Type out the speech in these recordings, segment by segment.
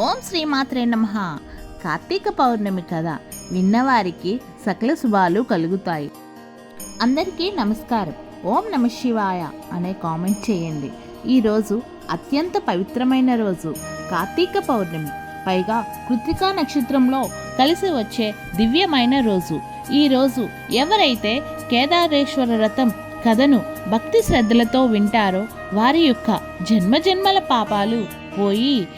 ఓం శ్రీమాత్రే నమ. కార్తీక పౌర్ణమి కథ విన్నవారికి సకల శుభాలు కలుగుతాయి. అందరికీ నమస్కారం. ఓం నమ శివాయ అనే కామెంట్ చేయండి. ఈరోజు అత్యంత పవిత్రమైన రోజు కార్తీక పౌర్ణమి. పైగా కృతికా నక్షత్రంలో కలిసి వచ్చే దివ్యమైన రోజు. ఈ రోజు ఎవరైతే కేదారేశ్వర రథం కథను భక్తి శ్రద్ధలతో వింటారో వారి యొక్క జన్మజన్మల పాపాలు పోయి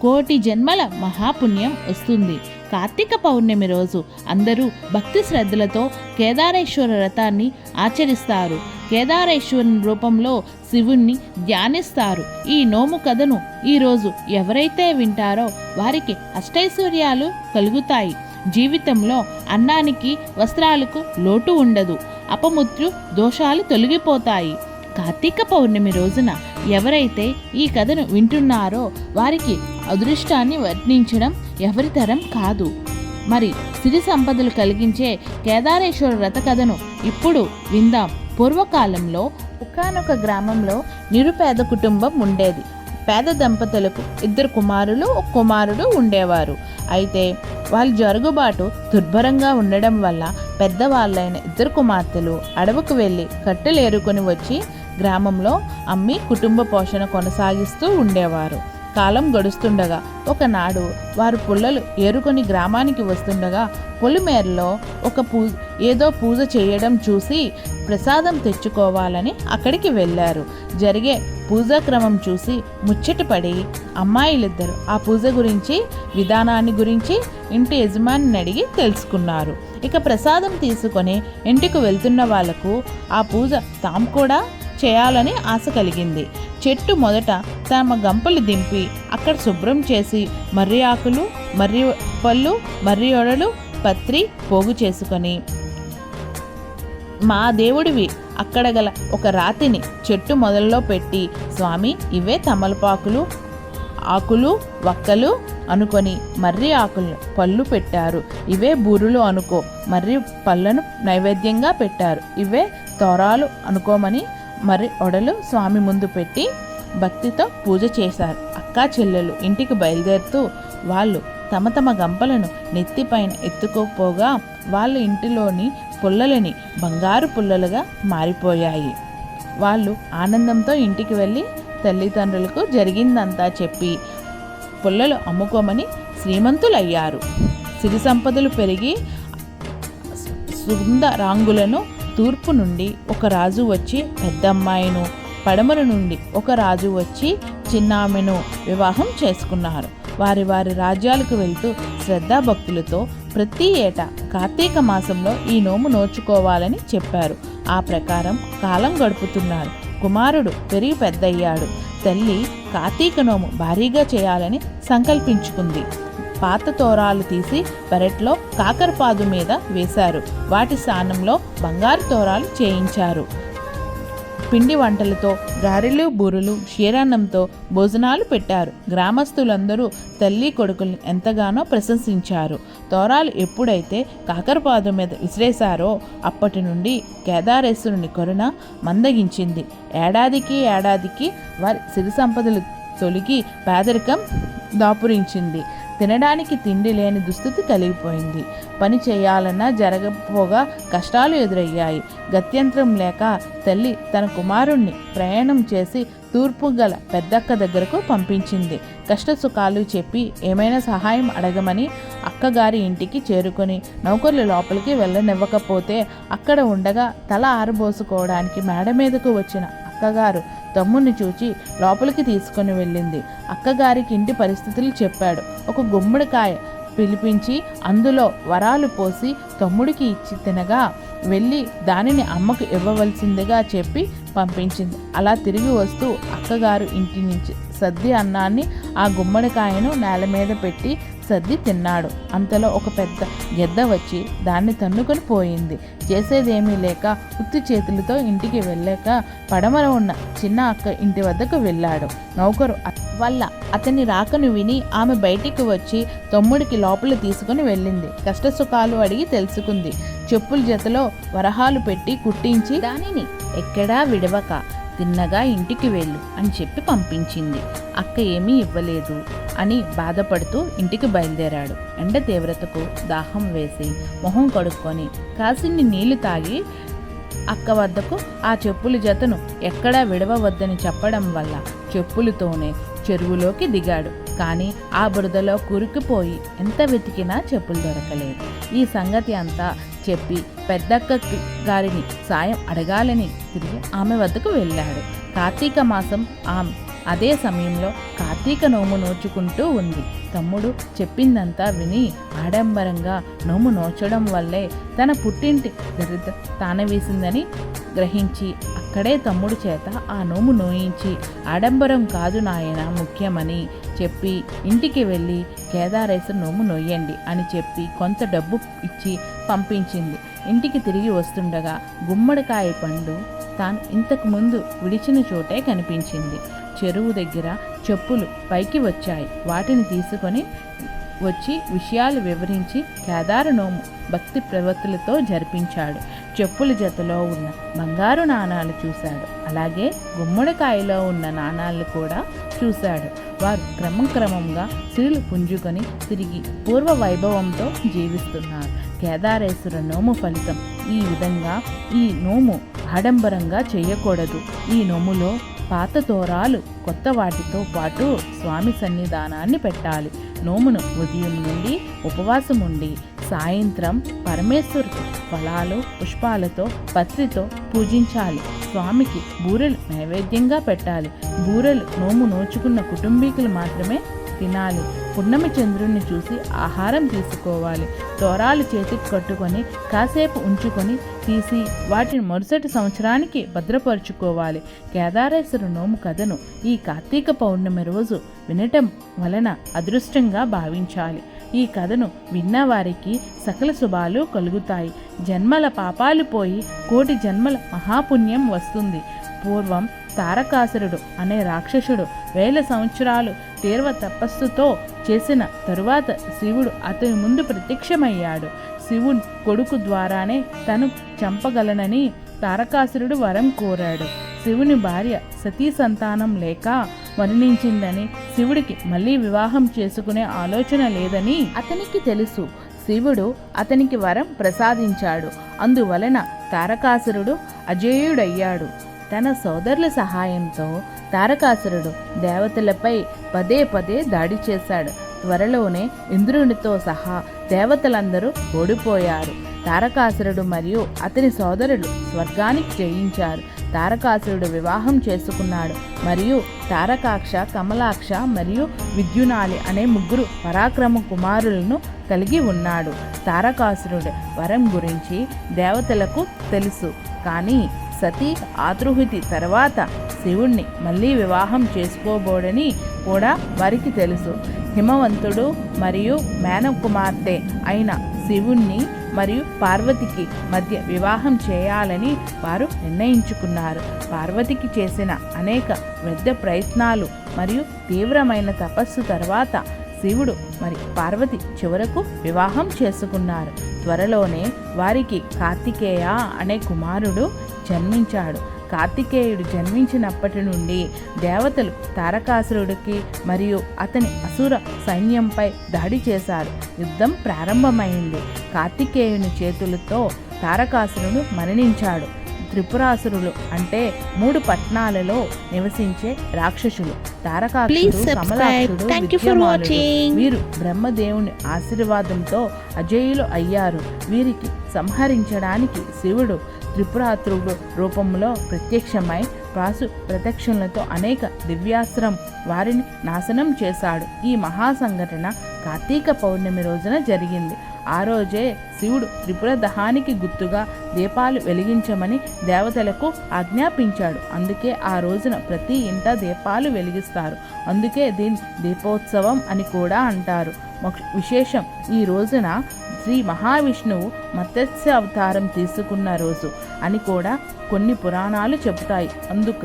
కోటి జన్మల మహాపుణ్యం వస్తుంది. కార్తీక పౌర్ణమి రోజు అందరూ భక్తి శ్రద్ధలతో కేదారేశ్వర రథాన్ని ఆచరిస్తారు. కేదారేశ్వరుని రూపంలో శివుణ్ణి ధ్యానిస్తారు. ఈ నోము కథను ఈరోజు ఎవరైతే వింటారో వారికి అష్టైశ్వర్యాలు కలుగుతాయి. జీవితంలో అన్నానికి వస్త్రాలకు లోటు ఉండదు. అపముత్రు దోషాలు తొలగిపోతాయి. కార్తీక పౌర్ణమి రోజున ఎవరైతే ఈ కథను వింటున్నారో వారికి అదృష్టాన్ని వర్ణించడం ఎవరి తరం కాదు. మరి సిరి సంపదలు కలిగించే కేదారేశ్వర రథ కథను ఇప్పుడు విందాం. పూర్వకాలంలో ఒకనొక గ్రామంలో నిరుపేద కుటుంబం ఉండేది. పేద దంపతులకు ఇద్దరు కుమారులు ఒక కుమారుడు ఉండేవారు. అయితే వాళ్ళ జరుగుబాటు దుర్భరంగా ఉండడం వల్ల పెద్దవాళ్ళైన ఇద్దరు కుమార్తెలు అడవుకు వెళ్ళి కట్టెలు ఏరుకొని వచ్చి గ్రామంలో అమ్మి కుటుంబ పోషణ కొనసాగిస్తూ ఉండేవారు. కాలం గడుస్తుండగా ఒకనాడు వారు పుల్లలు ఏరుకొని గ్రామానికి వస్తుండగా పొలిమేరలో ఒక పూ ఏదో పూజ చేయడం చూసి ప్రసాదం తెచ్చుకోవాలని అక్కడికి వెళ్ళారు. జరిగే పూజా క్రమం చూసి ముచ్చటపడి అమ్మాయిలిద్దరు ఆ పూజ గురించి విధానాన్ని గురించి ఇంటి యజమానిని అడిగి తెలుసుకున్నారు. ఇక ప్రసాదం తీసుకొని ఇంటికి వెళ్తున్న వాళ్ళకు ఆ పూజ తాము కూడా చేయాలని ఆశ కలిగింది. చెట్టు మొదట తమ గంపలు దింపి అక్కడ శుభ్రం చేసి మర్రి ఆకులు మర్రి పళ్ళు మర్రి ఒడలు పత్రి పోగు చేసుకొని. మా దేవుడివి అక్కడ గల ఒక రాతిని చెట్టు మొదల్లో పెట్టి స్వామి ఇవే తమలపాకులు ఆకులు వక్కలు అనుకొని మర్రి ఆకులను పళ్ళు పెట్టారు. ఇవే బూరులు అనుకో మర్రి పళ్ళను నైవేద్యంగా పెట్టారు. ఇవే తోరాలు అనుకోమని మరి ఒడలు స్వామి ముందు పెట్టి భక్తితో పూజ చేశారు. అక్కా చెల్లెలు ఇంటికి బయలుదేరుతూ వాళ్ళు తమ తమ గంపలను నెత్తిపైన ఎత్తుకోపోగా వాళ్ళ ఇంటిలోని పుల్లలని బంగారు పుల్లలుగా మారిపోయాయి. వాళ్ళు ఆనందంతో ఇంటికి వెళ్ళి తల్లిదండ్రులకు జరిగిందంతా చెప్పి పుల్లలు అమ్ముకోమని శ్రీమంతులయ్యారు. సిరి సంపదలు పెరిగి సుందరాంగులను తూర్పు నుండి ఒక రాజు వచ్చి పెద్దమ్మాయిను పడమర నుండి ఒక రాజు వచ్చి చిన్నామెను వివాహం చేసుకున్నారు. వారి వారి రాజ్యాలకు వెళ్తూ శ్రద్ధాభక్తులతో ప్రతి ఏటా కార్తీక మాసంలో ఈ నోము నోచుకోవాలని చెప్పారు. ఆ ప్రకారం కాలం గడుపుతున్నారు. కుమారుడు పెరిగి పెద్దయ్యాడు. తల్లి కార్తీక నోము భారీగా చేయాలని సంకల్పించుకుంది. పాత తోరాలు తీసి పెరట్లో కాకరపాదు మీద వేశారు. వాటి స్థానంలో బంగారు తోరాలు చేయించారు. పిండి వంటలతో గారెలు బూరెలు క్షీరాన్నంతో భోజనాలు పెట్టారు. గ్రామస్తులందరూ తల్లి కొడుకుల్ని ఎంతగానో ప్రశంసించారు. తోరాలు ఎప్పుడైతే కాకరపాదు మీద విసిరేశారో అప్పటి నుండి కేదారేశ్వరుని కరుణ మందగించింది. ఏడాదికి ఏడాదికి వారి సిరి సంపదలు తొలగి పేదరికం దాపురించింది. తినడానికి తిండి లేని దుస్థితి కలిగిపోయింది. పని చేయాలన్నా జరగపోగా కష్టాలు ఎదురయ్యాయి. గత్యంతరం లేక తల్లి తన కుమారుణ్ణి ప్రయాణం చేసి తూర్పు గల పెద్దక్క దగ్గరకు పంపించింది. కష్ట సుఖాలు చెప్పి ఏమైనా సహాయం అడగమని అక్కగారి ఇంటికి చేరుకొని నౌకర్లు లోపలికి వెళ్ళనివ్వకపోతే అక్కడ ఉండగా తల ఆరబోసుకోవడానికి మేడ మీదకు వచ్చిన అక్కగారు తమ్ముడిని చూచి లోపలికి తీసుకొని వెళ్ళింది. అక్కగారికి ఇంటి పరిస్థితులు చెప్పాడు. ఒక గుమ్మడికాయ పిలిపించి అందులో వరాలు పోసి తమ్ముడికి ఇచ్చి తినగా వెళ్ళి దానిని అమ్మకు ఇవ్వవలసిందిగా చెప్పి పంపించింది. అలా తిరిగి వస్తూ అక్కగారు ఇంటి నుంచి సద్ది అన్నాన్ని ఆ గుమ్మడికాయను నేల మీద పెట్టి సర్ది తిన్నాడు. అంతలో ఒక పెద్ద గెద్ద వచ్చి దాన్ని తన్నుకొని పోయింది. చేసేదేమీ లేక ఉత్తి చేతులతో ఇంటికి వెళ్ళాక పడమర ఉన్న చిన్న అక్క ఇంటి వద్దకు వెళ్ళాడు. నౌకరు వల్ల అతని రాకను విని ఆమె బయటికి వచ్చి తమ్ముడికి లోపల తీసుకుని వెళ్ళింది. కష్టసుఖాలు అడిగి తెలుసుకుంది. చెప్పుల జతలో వరహాలు పెట్టి కుట్టించి దానిని ఎక్కడా విడవక. తిన్నగా ఇంటికి వెళ్ళు అని చెప్పి పంపించింది. అక్క ఏమీ ఇవ్వలేదు అని బాధపడుతూ ఇంటికి బయలుదేరాడు. ఎండ తీవ్రతకు దాహం వేసి మొహం కడుక్కొని కాసిన్ని నీళ్ళు తాగి అక్క వద్దకు ఆ చెప్పుల జతను ఎక్కడా విడవవద్దని చెప్పడం వల్ల చెప్పులతోనే చెరువులోకి దిగాడు. కానీ ఆ బురదలో కురుకుపోయి ఎంత వెతికినా చెప్పులు దొరకలేదు. ఈ సంగతి అంతా చెప్పి పెద్దక్క గారిని సాయం అడగాలని తిరిగి ఆమె వద్దకు వెళ్ళాడు. కార్తీక మాసం ఆమె అదే సమయంలో కార్తీక నోము నోచుకుంటూ ఉంది. తమ్ముడు చెప్పిందంతా విని ఆడంబరంగా నోము నోచడం వల్లే తన పుట్టింటి దరిద్ర తానవేసిందని గ్రహించి అక్కడే తమ్ముడు చేత ఆ నోము నోయించి ఆడంబరం కాదు నాయన ముఖ్యమని చెప్పి ఇంటికి వెళ్ళి కేదారేశ్వర నోము నొయ్యండి అని చెప్పి కొంత డబ్బు ఇచ్చి పంపించింది. ఇంటికి తిరిగి వస్తుండగా గుమ్మడికాయ పండు తాను ఇంతకు ముందు విడిచిన చోటే కనిపించింది. చెరువు దగ్గర చెప్పులు పైకి వచ్చాయి. వాటిని తీసుకొని వచ్చి విషయాలు వివరించి కేదారనోము భక్తి ప్రవృత్తులతో జరిపించాడు. చెప్పుల జతలో ఉన్న బంగారు నాణాలు చూశాడు. అలాగే గుమ్మడికాయలో ఉన్న నాణాలను కూడా చూశాడు. వారు క్రమక్రమంగా స్త్రీలు పుంజుకొని తిరిగి పూర్వ వైభవంతో జీవిస్తున్నారు. కేదారేశ్వర నోము ఫలితం ఈ విధంగా ఈ నోము ఆడంబరంగా చేయకూడదు. ఈ నోములో పాత తోరాలు కొత్త వాటితో పాటు స్వామి సన్నిధానాన్ని పెట్టాలి. నోమును ఉదయం నుండి ఉపవాసం ఉండి సాయంత్రం పరమేశ్వరుకు ఫలాలు పుష్పాలతో పత్రితో పూజించాలి. స్వామికి బూరెలు నైవేద్యంగా పెట్టాలి. బూరెలు నోము నోచుకున్న కుటుంబీకులు మాత్రమే తినాలి. పున్నమి చంద్రుణ్ణి చూసి ఆహారం తీసుకోవాలి. తోరాలు చేతికి కట్టుకొని కాసేపు ఉంచుకొని తీసి వాటిని మరుసటి సంవత్సరానికి భద్రపరుచుకోవాలి. కేదారేశ్వర నోము కథను ఈ కార్తీక పౌర్ణమి రోజు వినటం వలన అదృష్టంగా భావించాలి. ఈ కథను విన్నవారికి సకల శుభాలు కలుగుతాయి. జన్మల పాపాలు పోయి కోటి జన్మల మహాపుణ్యం వస్తుంది. పూర్వం తారకాసురుడు అనే రాక్షసుడు వేల సంవత్సరాలు తీవ్ర తపస్సుతో చేసిన తరువాత శివుడు అతని ముందు ప్రత్యక్షమయ్యాడు. శివుని కొడుకు ద్వారానే తను చంపగలనని తారకాసురుడు వరం కోరాడు. శివుని భార్య సతీ సంతానం లేక మరణించిందని శివుడికి మళ్ళీ వివాహం చేసుకునే ఆలోచన లేదని అతనికి తెలుసు. శివుడు అతనికి వరం ప్రసాదించాడు. అందువలన తారకాసురుడు అజేయుడయ్యాడు. తన సోదరుల సహాయంతో తారకాసురుడు దేవతలపై పదే పదే దాడి చేశాడు. త్వరలోనే ఇంద్రునితో సహా దేవతలందరూ ఓడిపోయారు. తారకాసురుడు మరియు అతని సోదరులు స్వర్గానికి జయించారు. తారకాసురుడు వివాహం చేసుకున్నాడు. మరియు తారకాక్ష కమలాక్ష మరియు విద్యునాలి అనే ముగ్గురు పరాక్రమ కుమారులను కలిగి ఉన్నాడు. తారకాసురుడు వరం గురించి దేవతలకు తెలుసు. కానీ సతీ ఆతృహుతి తర్వాత శివుణ్ణి మళ్ళీ వివాహం చేసుకోబోడని కూడా వారికి తెలుసు. హిమవంతుడు మరియు మేనకుమార్తె అయిన శివుణ్ణి మరియు పార్వతికి మధ్య వివాహం చేయాలని వారు నిర్ణయించుకున్నారు. పార్వతికి చేసిన అనేక వ్యర్థ ప్రయత్నాలు మరియు తీవ్రమైన తపస్సు తర్వాత శివుడు మరి పార్వతి చివరకు వివాహం చేసుకున్నారు. త్వరలోనే వారికి కార్తికేయ అనే కుమారుడు జన్మించాడు. కార్తికేయుడు జన్మించినప్పటి నుండి దేవతలు తారకాసురుడికి మరియు అతని అసుర సైన్యంపై దాడి చేశారు. యుద్ధం ప్రారంభమైంది. కార్తికేయుని చేతులతో తారకాసురుడు మరణించాడు. త్రిపురాసురులు అంటే మూడు పట్టణాలలో నివసించే రాక్షసులు. తారకాసురుడు. వీరు బ్రహ్మదేవుని ఆశీర్వాదంతో అజేయులు అయ్యారు. వీరికి సంహరించడానికి శివుడు త్రిపురాత్రు రూపంలో ప్రత్యక్షమై ప్రాసు ప్రత్యక్షలతో అనేక దివ్యాస్త్రం వారిని నాశనం చేశాడు. ఈ మహా సంఘటన కార్తీక పౌర్ణమి రోజున జరిగింది. ఆ రోజే శివుడు త్రిపుర దహానికి గుర్తుగా దీపాలు వెలిగించమని దేవతలకు ఆజ్ఞాపించాడు. అందుకే ఆ రోజున ప్రతి ఇంట దీపాలు వెలిగిస్తారు. అందుకే దీన్ని దీపోత్సవం అని కూడా అంటారు. విశేషం ఈ రోజున శ్రీ మహావిష్ణువు మత్స్య అవతారం తీసుకున్న రోజు అని కూడా కొన్ని పురాణాలు చెబుతాయి. అందుక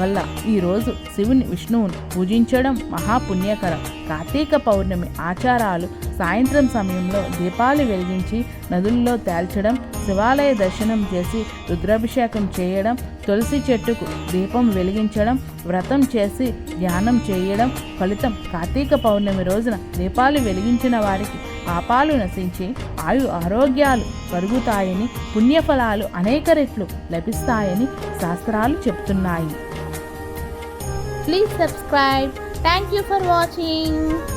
వల్ల ఈరోజు శివుని విష్ణువుని పూజించడం మహాపుణ్యకరం. కార్తీక పౌర్ణమి ఆచారాలు సాయంత్రం సమయంలో దీపాలు వెలిగించి నదుల్లో తేల్చడం శివాలయ దర్శనం చేసి రుద్రాభిషేకం చేయడం తులసి చెట్టుకు దీపం వెలిగించడం వ్రతం చేసి ధ్యానం చేయడం ఫలితం కార్తీక పౌర్ణమి రోజున దీపాలు వెలిగించిన వారికి పాపాలు నశించి ఆయు ఆరోగ్యాలు కరుగుతాయని పుణ్యఫలాలు అనేక రెట్లు లభిస్తాయని శాస్త్రాలు చెప్తున్నాయి please subscribe thank you for watching